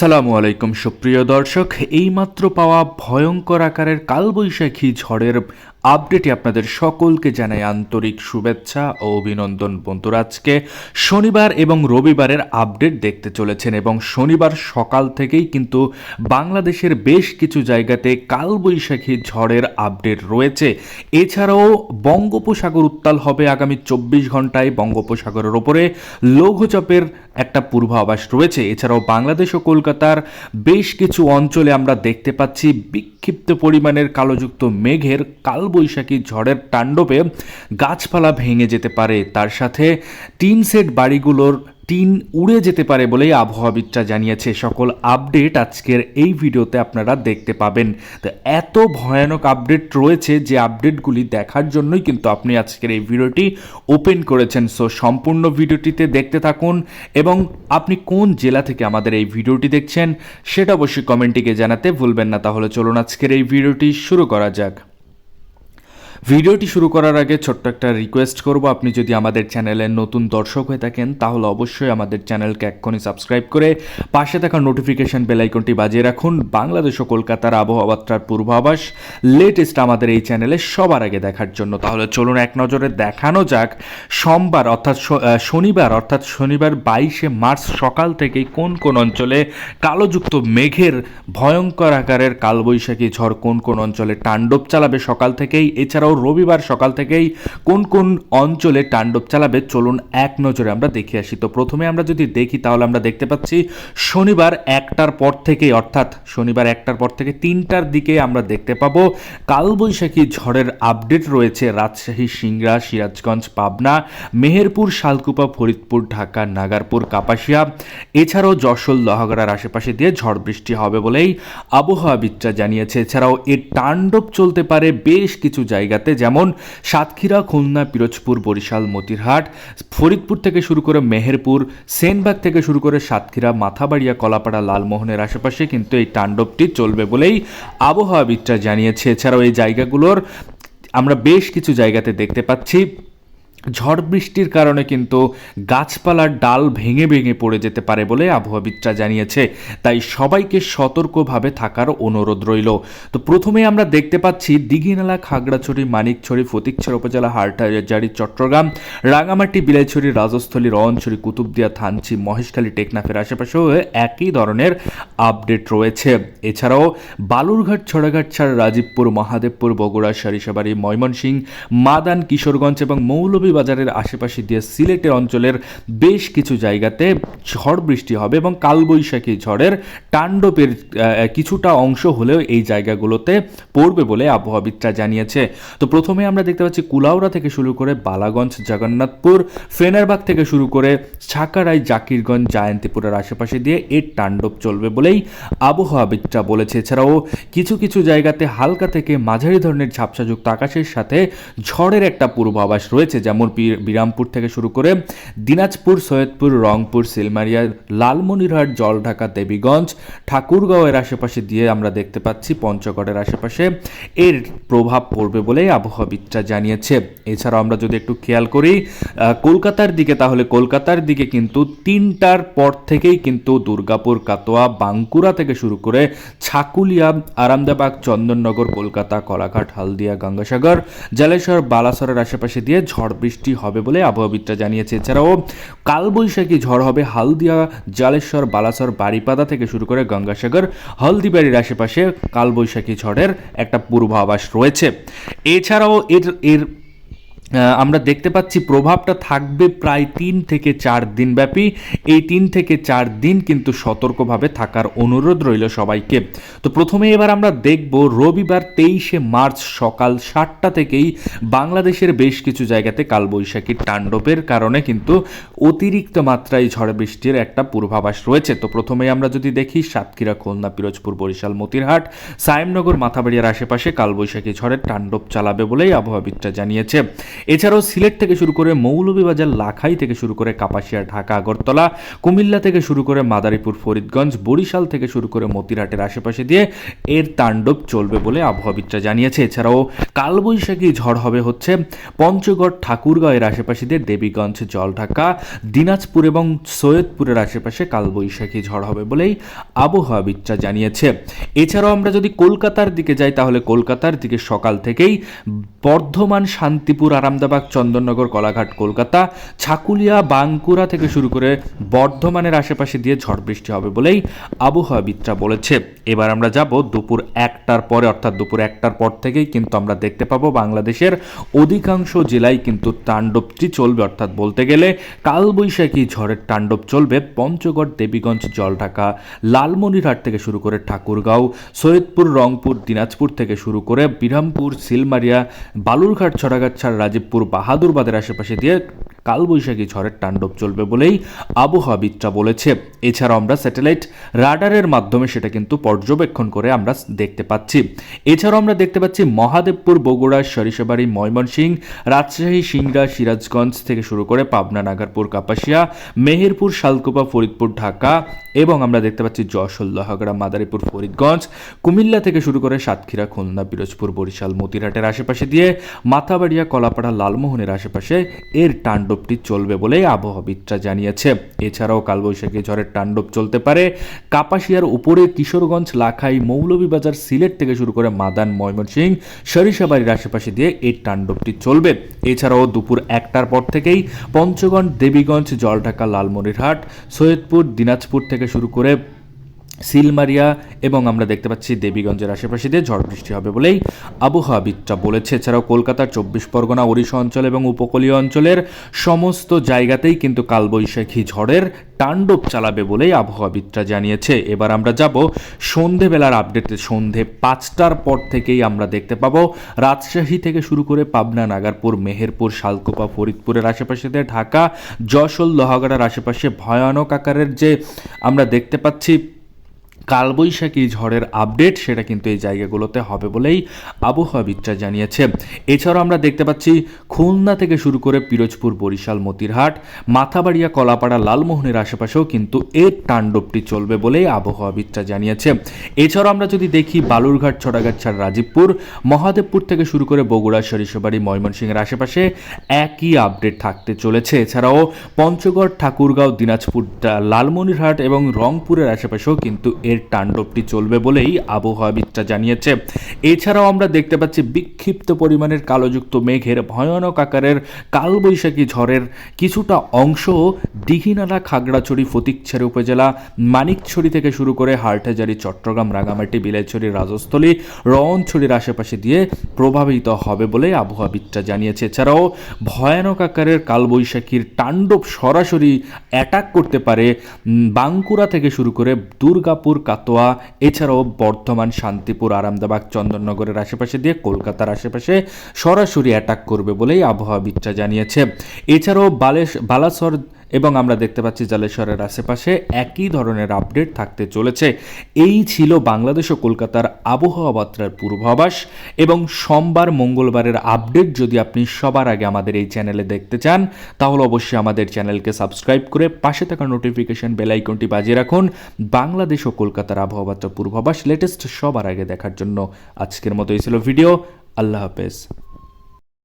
আসসালামু আলাইকুম সুপ্রিয় দর্শক এইমাত্র পাওয়া ভয়ঙ্কর আকারের কালবৈশাখী ঝড়ের আপডেটে আপনাদের সকলকে জানাই আন্তরিক শুভেচ্ছা ও অভিনন্দন। বন্ধুরা, আজকে শনিবার এবং রবিবারের আপডেট দেখতে চলেছেন এবং শনিবার সকাল থেকেই কিন্তু বাংলাদেশের বেশ কিছু জায়গাতে কালবৈশাখী ঝড়ের আপডেট রয়েছে। এছাড়াও বঙ্গোপসাগর উত্তাল হবে আগামী চব্বিশ ঘন্টায় বঙ্গোপসাগরের ওপরে লঘুচাপের একটা পূর্বাভাস রয়েছে। এছাড়াও বাংলাদেশ ও কলকাতার বেশ কিছু অঞ্চলে আমরা দেখতে পাচ্ছি বিক্ষিপ্ত পরিমাণের কালোযুক্ত মেঘের কালবৈশাখী ঝড়ের তাণ্ডবে গাছপালা ভেঙে যেতে পারে। তার সাথে টিন সেট বাড়িগুলোর টিন উড়ে যেতে পারে বলেই আবহাওয়াবিদরা জানিয়েছে। সকল আপডেট আজকের এই ভিডিওতে আপনারা দেখতে পাবেন। তো এত ভয়ানক আপডেট রয়েছে যে আপডেটগুলি দেখার জন্যই কিন্তু আপনি আজকের এই ভিডিওটি ওপেন করেছেন। সো সম্পূর্ণ ভিডিওটিতে দেখতে থাকুন এবং আপনি কোন জেলা থেকে আমাদের এই ভিডিওটি দেখছেন সেটা অবশ্যই কমেন্টিকে জানাতে ভুলবেন না। তাহলে চলুন আজকের এই ভিডিওটি শুরু করা যাক। ভিডিওটি শুরু করার আগে ছোট্ট একটা রিকোয়েস্ট করব। আপনি যদি আমাদের চ্যানেলের নতুন দর্শক হয়ে থাকেন, তাহলে অবশ্যই আমাদের চ্যানেলকে এক্ষুনি সাবস্ক্রাইব করে পাশে থাকা নোটিফিকেশন বেলাইকনটি বাজিয়ে রাখুন। বাংলাদেশ ও কলকাতার আবহাওয়াত্রার পূর্বাভাস লেটেস্ট আমাদের এই চ্যানেলে সবার আগে দেখার জন্য। তাহলে চলুন এক নজরে দেখানো যাক, সোমবার অর্থাৎ শনিবার অর্থাৎ শনিবার বাইশে মার্চ সকাল থেকেই কোন কোন অঞ্চলে কালোযুক্ত মেঘের ভয়ঙ্কর আকারের কালবৈশাখী ঝড় কোন কোন অঞ্চলে তাণ্ডব চালাবে সকাল থেকেই। এছাড়াও রবিবার সকাল থেকেই কোন কোন অঞ্চলে তাণ্ডব চালাবে, চলুন এক নজরে আমরা দেখে আসি। তো প্রথমে আমরা যদি দেখি, তাহলে আমরা দেখতে পাচ্ছি শনিবার একটার পর থেকে অর্থাৎ শনিবার একটার পর থেকে তিনটার দিকে আমরা দেখতে পাবো কালবৈশাখী ঝড়ের আপডেট রয়েছে। রাজশাহী, সিংড়া, সিরাজগঞ্জ, পাবনা, মেহেরপুর, শালকুপা, ফরিদপুর, ঢাকা, নাগারপুর, কাপাসিয়া। এছাড়াও যশোর, লহাগড়ার আশেপাশে দিয়ে ঝড় বৃষ্টি হবে বলেই আবহাওয়াবিদরা জানিয়েছে। এছাড়াও এর তাণ্ডব চলতে পারে বেশ কিছু জায়গাতে যেমন সাতক্ষীরা, খুলনা, পিরোজপুর, বরিশাল, মতিরহাট, ফরিদপুর থেকে শুরু করে মেহেরপুর, সেনবাগ থেকে শুরু করে সাতক্ষীরা, মাথাবাড়িয়া, কলাপাড়া, লালমোহনের আশেপাশে কিন্তু এই তাণ্ডবটি চলবে বলেই আবহাওয়াবিদরা জানিয়েছে। এছাড়াও এই জায়গাগুলোর আমরা বেশ কিছু জায়গাতে দেখতে পাচ্ছি। ঝড় বৃষ্টির কারণে কিন্তু গাছপালার ডাল ভেঙে ভেঙে পড়ে যেতে পারে বলে আবহাওয়াবিদরা জানিয়েছে। তাই সবাইকে সতর্কভাবে থাকার অনুরোধ রইল। তো প্রথমে আমরা দেখতে পাচ্ছি দিঘিনালা, খাগড়াছড়ি, মানিকছড়ি, ফতিকছড়ি উপজেলা, হাটহাজারি, চট্টগ্রাম রাঙামাটি বিলাইছড়ি, রাজস্থলী রওয়ানছড়ি কুতুবদিয়া, থানচি, মহেশখালী, টেকনাফের আশেপাশেও একই ধরনের আপডেট রয়েছে। এছাড়াও বালুরঘাট, ছড়াঘাট ছাড়া রাজীবপুর, মহাদেবপুর, বগুড়া, সারিসাবাড়ি, ময়মনসিংহ, মাদান, কিশোরগঞ্জ এবং মৌলভীবাজারের আশেপাশে দিয়ে সিলেটের অঞ্চলের বেশ কিছু জায়গাতে ঝড় বৃষ্টি হবে এবং কালবৈশাখী ঝড়ের তাণ্ডবের কিছুটা অংশ হলেও এই জায়গাগুলোতে পড়বে বলে আবহাওয়াবিদরা জানিয়েছে। তো প্রথমে আমরা দেখতে পাচ্ছি কুলাউড়া থেকে শুরু করে বালাগঞ্জ, জগন্নাথপুর, ফেনারবাগ থেকে শুরু করে ছাকারাই, জাকিরগঞ্জ, জায়ন্তীপুরের আশেপাশে দিয়ে এর তাণ্ডব চলবে বলেই আবহাওয়াবিদরা বলেছে। এছাড়াও কিছু কিছু জায়গাতে হালকা থেকে মাঝারি ধরনের ঝাপসাযুক্ত আকাশের সাথে ঝড়ের একটা পূর্বাভাস রয়েছে, যেমন বি- বিরামপুর থেকে শুরু করে দিনাজপুর, সৈয়দপুর, রংপুর, সিলমারিয়া, লালমনিরহাট, জলঢাকা, দেবীগঞ্জ ঠাকুরগাঁওয়ের আশেপাশে দিয়ে আমরা দেখতে পাচ্ছি পঞ্চগড়ের আশেপাশে এর প্রভাব পড়বে বলে আবহাওয়াবিদরা জানিয়েছে। এছাড়াও আমরা যদি একটু খেয়াল করি কলকাতার দিকে তাহলে কলকাতার দিকে কিন্তু তিনটার পর থেকেই কিন্তু দুর্গাপুর কাতোয়া বাঁকুড়া থেকে শুরু করে ছাকুলিয়া আরামদাবাগ চন্দননগর, কলকাতা, কলাঘাট, হালদিয়া, গঙ্গাসাগর, জলেশ্বর, বালাসরের আশেপাশে দিয়ে ঝড় বৃষ্টি হবে বলে আবহাওয়াবিদরা জানিয়েছে। এছাড়াও কালবৈশাখী ঝড় হবে হালদিয়া, জালেশ্বর, বালাসর বাড়িপাদা থেকে শুরু করে গঙ্গাসাগর, হলদিবাড়ির আশেপাশে কালবৈশাখী ঝড়ের একটা পূর্বাভাস রয়েছে। এছাড়াও এর এর আমরা দেখতে পাচ্ছি প্রভাবটা থাকবে প্রায় তিন থেকে চার দিন ব্যাপী এই তিন থেকে চার দিন কিন্তু সতর্কভাবে থাকার অনুরোধ রইল সবাইকে। তো প্রথমে এবার আমরা দেখব রবিবার তেইশে মার্চ সকাল সাতটা থেকেই বাংলাদেশের বেশ কিছু জায়গাতে কালবৈশাখীর তাণ্ডবের কারণে কিন্তু অতিরিক্ত মাত্রায় ঝড় বৃষ্টির একটা পূর্বাভাস রয়েছে। তো প্রথমে আমরা যদি দেখি, সাতক্ষীরা, খুলনা, পিরোজপুর, বরিশাল, মতিরহাট, সায়েমনগর, মাথাবাড়িয়ার আশেপাশে কালবৈশাখী ঝড়ের তাণ্ডব চালাবে বলেই আবহাওয়াবিদরা জানিয়েছে। এছাড়াও সিলেট থেকে শুরু করে মৌলভীবাজার, লাখাই থেকে শুরু করে কাপাসিয়া, ঢাকা, আগরতলা, কুমিল্লা থেকে শুরু করে মাদারীপুর, ফরিদগঞ্জ, বরিশাল থেকে শুরু করে মতিরাটের আশেপাশে দিয়ে এর তাণ্ডব চলবে বলে আবহাওয়াবিদরা জানিয়েছে। এছাড়াও কালবৈশাখী ঝড় হবে হচ্ছে পঞ্চগড়, ঠাকুরগাঁওয়ের আশেপাশে দিয়ে দেবীগঞ্জ, জলঢাকা, দিনাজপুর এবং সৈয়দপুরের আশেপাশে কালবৈশাখী ঝড় হবে বলেই আবহাওয়াবিদরা জানিয়েছে। এছাড়াও আমরা যদি কলকাতার দিকে যাই, তাহলে কলকাতার দিকে সকাল থেকেই বর্ধমান, শান্তিপুর আরামদাবাগ চন্দননগর, কলাঘাট, কলকাতা, ছাকুলিয়া বাঙ্কুড়া থেকে শুরু করে বর্ধমানের আশেপাশে দিয়ে ঝড় বৃষ্টি হবে বলেই আবহাওয়াবিদরা বলেছে। এবার আমরা যাব দুপুর একটার পরে, অর্থাৎ দুপুর একটার পর থেকেই কিন্তু আমরা দেখতে পাবো বাংলাদেশের অধিকাংশ জেলায় কিন্তু তাণ্ডবটি চলবে। অর্থাৎ বলতে গেলে কালবৈশাখী ঝড়ের তাণ্ডব চলবে পঞ্চগড়, দেবীগঞ্জ, জলঢাকা, লালমনিরহাট থেকে শুরু করে ঠাকুরগাঁও, সৈয়দপুর, রংপুর, দিনাজপুর থেকে শুরু করে বিরামপুর, সিলমারিয়া, বালুরঘাট ছড়াগাছাড় রাজীবপুর বাহাদুরবাদের আশেপাশে দিয়ে কালবৈশাখী ঝড়ের তাণ্ডব চলবে বলেই আবহাওয়াবিদরা বলেছে। এছাড়াও আমরা স্যাটেলাইট রাডারের মাধ্যমে সেটা কিন্তু পর্যবেক্ষণ করে আমরা দেখতে পাচ্ছি। এছাড়াও আমরা দেখতে পাচ্ছি মহাদেবপুর, বগুড়া, সরিষাবাড়ি, ময়মনসিংহ, রাজশাহী, সিংড়া, সিরাজগঞ্জ থেকে শুরু করে পাবনা, নাগারপুর, কাপাসিয়া, মেহেরপুর, শালকুপা, ফরিদপুর, ঢাকা এবং আমরা দেখতে পাচ্ছি যশোর, লোহাগড়া, মাদারীপুর, ফরিদগঞ্জ, কুমিল্লা থেকে শুরু করে সাতক্ষীরা, খুলনা, পিরোজপুর, বরিশাল, মতিরহাটের আশেপাশে দিয়ে মাথাবাড়িয়া, কলাপাড়া, লালমোহনের আশেপাশে এর তাণ্ডবটি চলবে বলে আবহাওয়াবিদরা জানিয়েছে। এছাড়াও কালবৈশাখী ঝড়ের তাণ্ডব চলতে পারে। কাপাসিয়ার উপরে কিশোরগঞ্জ, লাখাই, মৌলভীবাজার, সিলেট থেকে শুরু করে মাদান, ময়মনসিংহ সরিষাবাড়ির আশেপাশে দিয়ে এই তাণ্ডবটি চলবে। এছাড়াও দুপুর একটার পর থেকেই পঞ্চগড় দেবীগঞ্জ, জলঢাকা, লালমনিরহাট, সৈয়দপুর, দিনাজপুর থেকে শুরু করে সিলমারিয়া এবং আমরা দেখতে পাচ্ছি দেবীগঞ্জের আশেপাশে দিয়ে ঝড় বৃষ্টি হবে বলেই আবহাওয়াবিদরা বলেছে। এছাড়াও কলকাতার চব্বিশ পরগনা, ওড়িশা অঞ্চল এবং উপকূলীয় অঞ্চলের সমস্ত জায়গাতেই কিন্তু কালবৈশাখী ঝড়ের তাণ্ডব চালাবে বলেই আবহাওয়াবিদরা জানিয়েছে। এবার আমরা যাব সন্ধেবেলার আপডেটে সন্ধে পাঁচটার পর থেকেই আমরা দেখতে পাবো রাজশাহী থেকে শুরু করে পাবনা, নাগারপুর, মেহেরপুর, শালকোপা, ফরিদপুরের আশেপাশে দিয়ে ঢাকা, যশোর, লোহাগড়ার আশেপাশে ভয়ানক আকারের যে আমরা দেখতে পাচ্ছি কালবৈশাখী ঝড়ের আপডেট সেটা কিন্তু এই জায়গাগুলোতে হবে বলেই আবহাওয়াবিদরা জানিয়েছে। এছাড়াও আমরা দেখতে পাচ্ছি খুলনা থেকে শুরু করে পিরোজপুর, বরিশাল, মতিরহাট, মাথাবাড়িয়া, কলাপাড়া, লালমোহনের আশেপাশেও কিন্তু এর তাণ্ডবটি চলবে বলেই আবহাওয়াবিদরা জানিয়েছে। এছাড়াও আমরা যদি দেখি বালুরঘাট ছড়াগাছাড় রাজীবপুর, মহাদেবপুর থেকে শুরু করে বগুড়া, সরিষাবাড়ি, ময়মনসিংহের আশেপাশে একই আপডেট থাকতে চলেছে। এছাড়াও পঞ্চগড়, ঠাকুরগাঁও, দিনাজপুর লালমনিরহাট এবং রংপুরের আশেপাশেও কিন্তু এর তাণ্ডবটি চলবে বলেই আবহাওয়াবিদরা জানিয়েছে। এছাড়াও আমরা দেখতে পাচ্ছি বিক্ষিপ্ত পরিমাণের কালোযুক্ত মেঘের ভয়ানক আকারের কালবৈশাখী ঝড়ের কিছুটা অংশ দিঘিনালা খাগড়াছড়ি ফটিকছড়ি উপজেলা মানিকছড়ি থেকে শুরু করে হাটহাজারি, চট্টগ্রাম, রাঙামাটি, বিলাইছড়ি, রাজস্থলী রওনছড়ির আশেপাশে দিয়ে প্রভাবিত হবে বলে আবহাওয়াবিদরা জানিয়েছে। এছাড়াও ভয়ানক আকারের কালবৈশাখীর তাণ্ডব সরাসরি অ্যাটাক করতে পারে বাঁকুড়া থেকে শুরু করে দুর্গাপুর কাটোয়া এছাড়াও বর্ধমান, শান্তিপুর, আরামদাবাগ, চন্দননগরের আশেপাশে দিয়ে কলকাতার আশেপাশে সরাসরি অ্যাটাক করবে বলেই আবহাওয়াবিদরা জানিয়েছে। এছাড়াও বালেশ বালাসর এবং আমরা দেখতে পাচ্ছি জালেশ্বরের আশেপাশে একই ধরনের আপডেট থাকতে চলেছে। এই ছিল বাংলাদেশ ও কলকাতার আবহাওয়া বার্তার পূর্বাভাস এবং সোমবার, মঙ্গলবারের আপডেট যদি আপনি সবার আগে আমাদের এই চ্যানেলে দেখতে চান, তাহলে অবশ্যই আমাদের চ্যানেলকে সাবস্ক্রাইব করে পাশে থাকা নোটিফিকেশন বেল আইকনটি বাজিয়ে রাখুন। বাংলাদেশ ও কলকাতার আবহাওয়া বার্তা পূর্বাভাস লেটেস্ট সবার আগে দেখার জন্য আজকের মতো এই ছিল ভিডিও আল্লাহ হাফেজ।